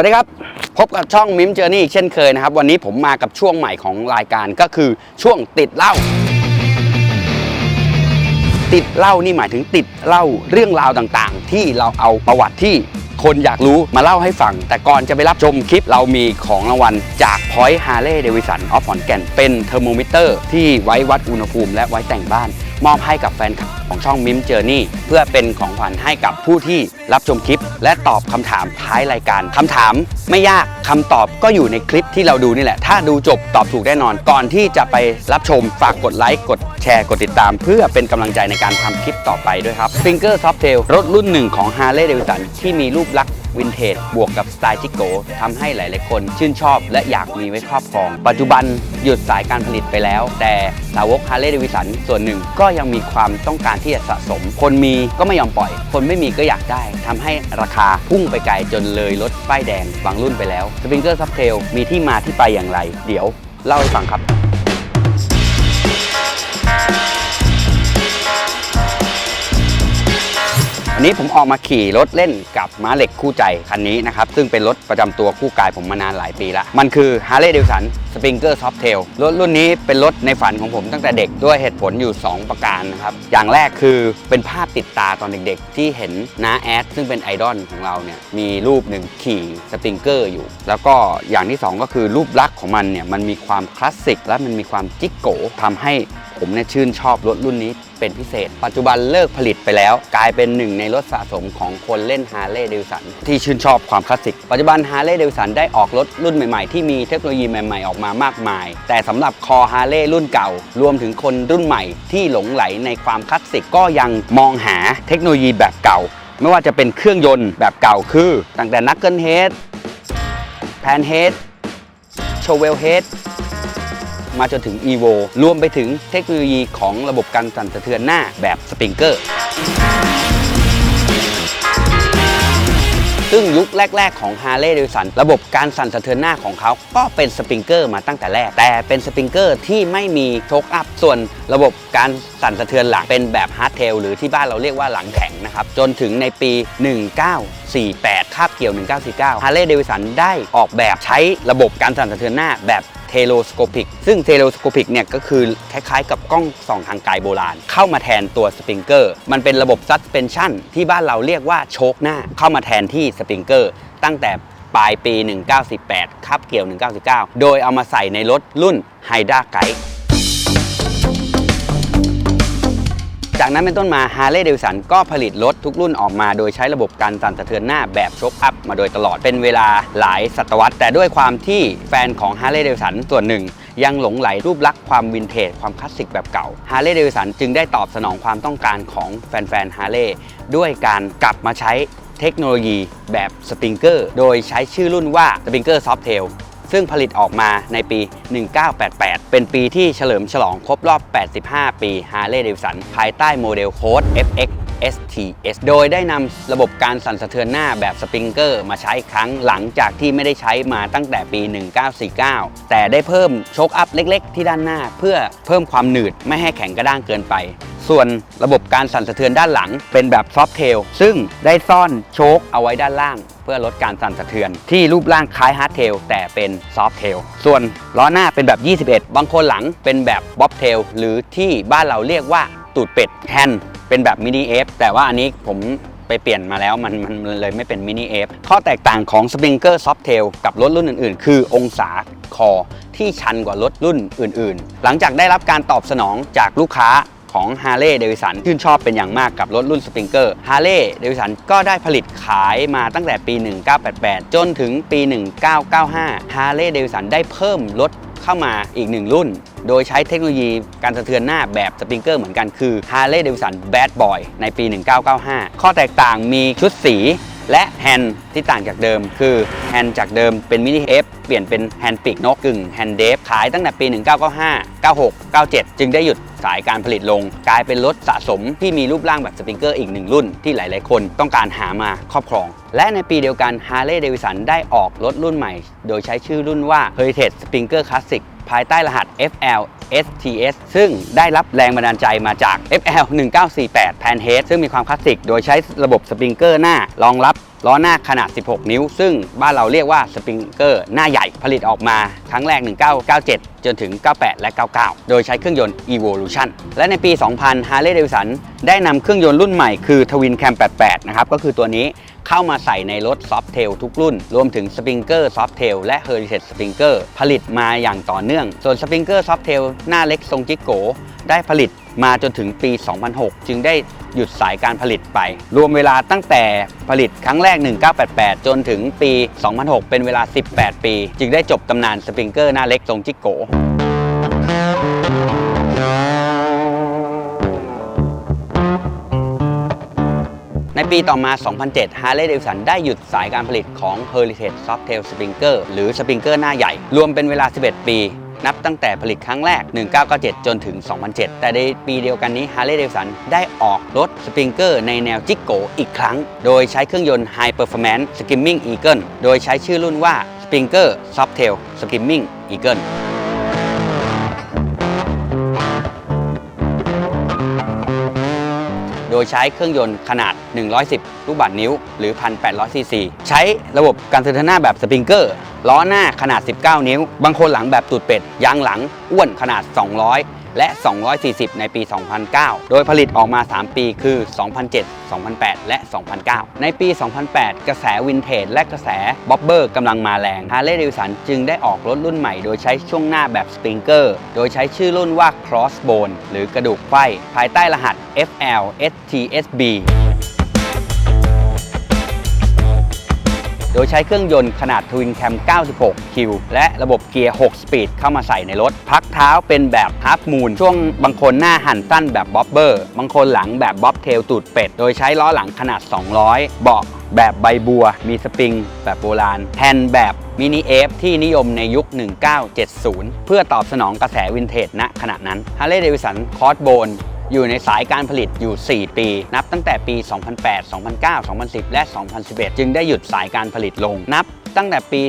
วัสดีครับ พบกับช่องมิมเจอร์นี่เช่นเคยนะครับ วันนี้ผมมากับช่วงใหม่ของรายการก็คือช่วงติดเหล้าติดเหล้านี่หมายถึงติดเหล้าเรื่องราวต่างๆ ที่เราเอาประวัติที่คนอยากรู้มาเล่าให้ฟัง แต่ก่อนจะไปรับชมคลิปเรามีของรางวัลจาก Point Harley Davidson ออฟขอนแก่น เป็นเทอร์โมมิเตอร์ที่ไว้วัดอุณหภูมิและไว้แต่งบ้าน มอบให้กับแฟนคลับของช่องมิมเจอร์นี่เพื่อเป็นของขวัญให้กับผู้ที่รับชมคลิป และตอบคำถามท้ายรายการคำถามไม่ยากคำตอบก็อยู่ในคลิปที่เราดูนี่แหละ ถ้าดูจบตอบถูกแน่นอน ก่อนที่จะไปรับชมฝากกดไลค์กดแชร์กดติดตาม เพื่อเป็นกำลังใจในการทำคลิปต่อไปด้วยครับ Finger Softail รถรุ่นหนึ่งของ Harley Davidson ที่มีรูปลักษณ วินเทจบวกกับสไตล์จิโกทำให้หลาย ๆ คนชื่นชอบและอยากมีไว้ครอบครอง ปัจจุบันหยุดสายการผลิตไปแล้ว แต่สาวก Harley Davidson ส่วนหนึ่งก็ยังมีความต้องการที่จะสะสม คนมีก็ไม่ยอมปล่อย คนไม่มีก็อยากได้ทำให้ราคาพุ่งไปไกลจนเลยรถป้ายแดงบางรุ่นไปแล้ว Springer Subtail มีที่มาที่ไปอย่างไร เดี๋ยวเล่าให้ฟังครับ วันนี้ผมออกมาขี่รถเล่นกับม้าเหล็กคู่ใจคันนี้นะครับ ซึ่งเป็นรถประจำตัวคู่กายผมมานานหลายปีละมันคือ Harley Davidson Springer Softail รถรุ่นนี้เป็นรถในฝันของผมตั้งแต่เด็กด้วยเหตุผลอยู่ 2 ประการนะครับ อย่างแรกคือเป็นภาพติดตาตอนเด็กๆ ที่เห็นน้าแอดซึ่งเป็นไอดอลของเราเนี่ยมีรูปหนึ่งขี่สปริงเกอร์อยู่ แล้วก็อย่างที่ 2 ก็คือรูปลักษณ์ของมันเนี่ยมันมีความคลาสสิกและมันมีความจิกโกทำให้ ผมเนี่ยชื่นชอบรถรุ่นนี้เป็นพิเศษ ปัจจุบันเลิกผลิตไปแล้ว กลายเป็นหนึ่งในรถสะสมของคนเล่นฮาร์เลย์เดวสันที่ชื่นชอบความคลาสสิก ปัจจุบันฮาร์เลย์เดวสันได้ออกรถรุ่นใหม่ ๆ ที่มีเทคโนโลยีใหม่ๆ ออกมามากมาย แต่สำหรับคอฮาร์เลย์รุ่นเก่า รวมถึงคนรุ่นใหม่ที่หลงไหลในความคลาสสิกก็ยังมองหาเทคโนโลยีแบบเก่า ไม่ว่าจะเป็นเครื่องยนต์แบบเก่าคือตั้งแต่นักเกิลเฮดแพนเฮดโชเวลเฮด มาจนถึง EVO รวมไปถึงเทคโนโลยีของระบบการสั่นสะเทือนหน้าแบบสปริงเกอร์ซึ่งยุคแรก ๆ ของ Harley Davidson ระบบการสั่นสะเทือนหน้าของเขา ก็เป็นสปริงเกอร์มาตั้งแต่แรก แต่เป็นสปริงเกอร์ที่ไม่มีโชคอัพ ส่วนระบบการสั่นสะเทือนหลังเป็นแบบฮาร์ดเทลหรือที่บ้านเราเรียกว่าหลังแข็งนะครับ จนถึงในปี 1948 คาบเกี่ยว 1949 Harley Davidson ได้ออกแบบใช้ระบบการสั่นสะเทือนหน้าแบบ เทโลสโคปิกซึ่งเทโลสโคปิกเนี่ยก็คือคล้ายๆ กับกล้องส่องทางไกลโบราณ เข้ามาแทนตัวสปริงเกอร์มันเป็นระบบซัสเพนชั่นที่บ้านเราเรียกว่าโชกหน้า เข้ามาแทนที่สปริงเกอร์ตั้งแต่ปลายปี 1918คับเกี่ยว 1999โดยเอามาใส่ในรถรุ่น h y d a g u i d e จากนั้นเป็นต้นมา Harley Davidson ก็ผลิตรถทุกรุ่นออกมาโดยใช้ระบบการสั่นสะเทือนหน้าแบบช็อคอัพมาโดยตลอดเป็นเวลาหลายศตวรรษ แต่ด้วยความที่แฟนของ Harley Davidson ส่วนหนึ่ง ยังหลงไหลรูปลักษณ์ความวินเทจความคลาสสิกแบบเก่า Harley Davidson จึงได้ตอบสนองความต้องการของแฟนๆ Harley ด้วยการกลับมาใช้เทคโนโลยีแบบสปริงเกอร์โดยใช้ชื่อรุ่นว่า Springer Softail ซึ่ ซึ่งผลิตออกมาในปี 1988 เป็นปีที่เฉลิมฉลองครบรอบ 85 ปี Harley Davidson ภายใต้โมเดลโค้ด FX STS โดยได้นำระบบการสั่นสะเทือนหน้าแบบสปริงเกอร์มาใช้ครั้งหลังจากที่ไม่ได้ใช้มาตั้งแต่ปี 1949 แต่ได้เพิ่มโชคอัพเล็ก ๆ ที่ด้านหน้า เพื่อเพิ่มความหนืดไม่ให้แข็งกระด้างเกินไป ส่วนระบบการสั่นสะเทือนด้านหลังเป็นแบบซอฟเทลซึ่งได้ซ่อนโชคเอาไว้ด้านล่างเพื่อลดการสั่นสะเทือน ที่รูปร่างคล้ายฮาร์ดเทลแต่เป็นซอฟเทลส่วนล้อหน้าเป็นแบบ 21 บางคนหลังเป็นแบบบ๊อบเทลหรือที่บ้านเราเรียกว่าตูดเป็ดแฮน เป็นแบบมินิเอฟแต่ว่าอันนี้ผมไปเปลี่ยนมาแล้วมันมันเลยไม่เป็นมินิเอฟข้อแตกต่างของ Springer Softail กับรถรุ่นอื่นๆ คือองศาคอที่ชันกว่ารถรุ่นอื่นๆ หลังจากได้รับการตอบสนองจากลูกค้าของ Harley Davidson ชื่นชอบเป็นอย่างมากกับรถรุ่น Springer Harley Davidson ก็ได้ผลิตขายมาตั้งแต่ปี 1988 จนถึงปี 1995 Harley Davidson ได้เพิ่มรถ เข้ามาอีกหนึ่งรุ่น โดยใช้เทคโนโลยีการสะเทือนหน้าแบบสปริงเกอร์เหมือนกันคือ Harley Davidson Bad Boy ในปี 1995 ข้อแตกต่างมีชุดสี และแฮนด์ที่ต่างจากเดิม คือแฮนด์จากเดิมเป็นมินิเอฟเปลี่ยนเป็นแฮนด์ปีกนกกึ่งแฮนด์เดฟขายตั้งแต่ปี 1995 96 97 จึงได้หยุดสายการผลิตลง กลายเป็นรถสะสมที่มีรูปร่างแบบสปริงเกอร์อีกหนึ่งรุ่นที่หลาย ๆ คนต้องการหามาครอบครอง และในปีเดียวกัน Harley Davidson ได้ออกรถรุ่นใหม่ โดยใช้ชื่อรุ่นว่า Heritage Springer Classic ภายใต้รหัส FL STS ซึ่งได้รับแรงบันดาลใจมาจาก FL 1948 Panhead ซึ่งมีความคลาสสิก โดยใช้ระบบสปริงเกอร์หน้ารองรับ ล้อหน้าขนาด 16 นิ้ว ซึ่งบ้านเราเรียกว่าสปริงเกอร์หน้าใหญ่ผลิตออกมา ครั้งแรก 1997 จนถึง 98 และ 99 โดยใช้เครื่องยนต์ Evolution และในปี 2000 Harley Davidson ได้นำเครื่องยนต์รุ่นใหม่คือ Twin Cam 88 นะครับ ก็คือตัวนี้เข้ามาใส่ในรถ Softail ทุกรุ่น รวมถึง Springer Softail และ Heritage Springer ผลิตมาอย่างต่อเนื่อง ส่วน Springer Softail หน้าเล็กทรงจิกโก ได้ผลิตมาจนถึงปี 2006 จึงได้ หยุดสายการผลิตไป รวมเวลาตั้งแต่ผลิตครั้งแรก 1988 จนถึงปี 2006 เป็นเวลา 18 ปี จึงได้จบตำนานสปริงเกอร์หน้าเล็กทรงจิกโกในปีต่อมา 2007 Harley Davidson ได้หยุดสายการผลิตของ Heritage Softail Springer หรือสปริงเกอร์หน้าใหญ่ รวมเป็นเวลา 11 ปี นับตั้งแต่ผลิตครั้งแรก 1997 จนถึง 2007 แต่ในปีเดียวกันนี้ Harley Davidson ได้ออกรถสปริงเกอร์ในแนวจิกโกอีกครั้ง โดยใช้เครื่องยนต์ High Performance Skimming Eagle โดยใช้ชื่อรุ่นว่า Springer Softail Skimming Eagle ยใช้เครื่องยนต์ขนาด 110 ลูกบาศก์นิ้ว หรือ 1,800 ซีซี ใช้ระบบการเทินหน้าแบบสปริงเกอร์ ล้อหน้าขนาด 19 นิ้ว บางคนหลังแบบตูดเป็ด ยางหลังอ้วนขนาด 200 และ 240 ในปี 2009 โดยผลิตออกมา 3 ปีคือ 2007 2008 และ 2009 ในปี 2008 กระแสวินเทจและกระแสบ๊อบเบอร์กำลังมาแรงฮาร์เลย์ดิวสันจึงได้ออกรถรุ่นใหม่ โดยใช้ช่วงหน้าแบบสปริงเกอร์ โดยใช้ชื่อรุ่นว่า Crossbone หรือกระดูกไฟภายใต้รหัส FL STSB โดยใช้เครื่องยนต์ขนาด Twin Cam 96คิวและระบบเกียร์ 6 สปีดเข้ามาใส่ในรถ พักเท้าเป็นแบบ Half Moon ช่วงบางคนหน้าหันสั้นแบบบ๊อบเบอร์ บางคนหลังแบบบ๊อบเทลตูดเป็ด โดยใช้ล้อหลังขนาด 200 เบาะแบบใบบัว มีสปริง แบบโบราณแฮนด์แบบมินิเอฟที่นิยมในยุค 1970 เพื่อตอบสนองกระแสวินเทจณขณะนั้น Harley Davidson Crossbone อ อยู่ในสายการผลิตอยู่ 4 ปี นับตั้งแต่ปี 2008 2009 2010 และ 2011 จึงได้หยุดสายการผลิตลง นับตั้งแต่ปี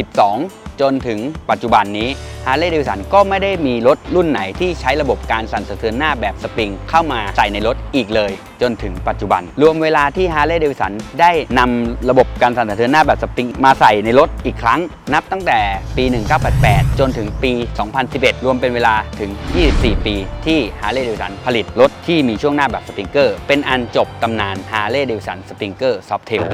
2012 จนถึงปัจจุบันนี้ Harley Davidson ก็ไม่ได้มีรถรุ่นไหนที่ใช้ระบบการสั่นสะเทือนหน้าแบบสปริงเข้ามาใส่ในรถอีกเลย จนถึงปัจจุบัน รวมเวลาที่ Harley Davidson ได้นำระบบการสั่นสะเทือนหน้าแบบสปริงมาใส่ในรถอีกครั้ง นับตั้งแต่ปี 1988 จนถึงปี 2011 รวมเป็นเวลาถึง 24 ปีที่ Harley Davidson ผลิตรถที่มีช่วงหน้าแบบสปริงเกอร์ เป็นอันจบตำนาน Harley Davidson Springer Softail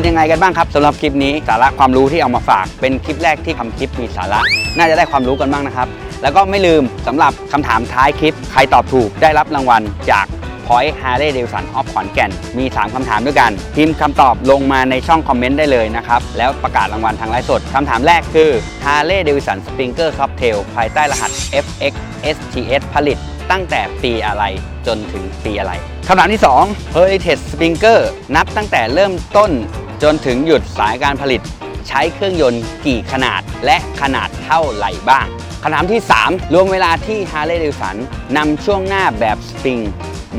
เป็นยังไงกันบ้างครับสำหรับคลิปนี้สาระความรู้ที่เอามาฝาก เป็นคลิปแรกที่ทำคลิปมีสาระ น่าจะได้ความรู้กันบ้างนะครับ แล้วก็ไม่ลืมสำหรับคำถามท้ายคลิป ใครตอบถูกได้รับรางวัลจาก Point Harley Davidson of ขอนแก่น มี 3 คำถามด้วยกัน พิมพ์คำตอบลงมาในช่องคอมเมนต์ได้เลยนะครับ แล้วประกาศรางวัลทางไลฟ์สด คำถามแรกคือ Harley Davidson Springer Softail ภายใต้รหัส FX STS ผลิตตั้งแต่ปีอะไรจนถึงปีอะไร คำถามที่ 2 Heritage Springer นับตั้งแต่เริ่มต้น จนถึงหยุดสายการผลิต ใช้เครื่องยนต์กี่ขนาดและขนาดเท่าไหร่บ้างคำถามที่ 3 รวมเวลาที่ Harley Davidson นำช่วงหน้าแบบสปริง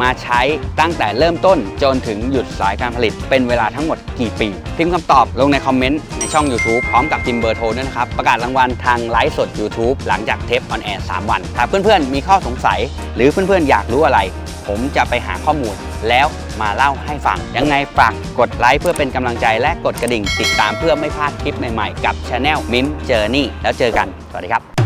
มาใช้ตั้งแต่เริ่มต้นจนถึงหยุดสายการผลิต เป็นเวลาทั้งหมดกี่ปีพิมพ์คำตอบลงในคอมเมนต์ในช่อง YouTube พร้อมกับพิมพ์เบอร์โทรด้วยนะครับ ประกาศรางวัลทางไลฟ์สด YouTube หลังจากเทปออนแอร์3วันถ้าเพื่อนๆ มีข้อสงสัย หรือเพื่อนๆ อยากรู้อะไร ผมจะไปหาข้อมูล แล้วมาเล่าให้ฟัง ยังไงฝากกดไลค์เพื่อเป็นกำลังใจและกดกระดิ่งติดตามเพื่อไม่พลาดคลิปใหม่ๆ กับ Channel Mim Journey แล้วเจอกัน สวัสดีครับ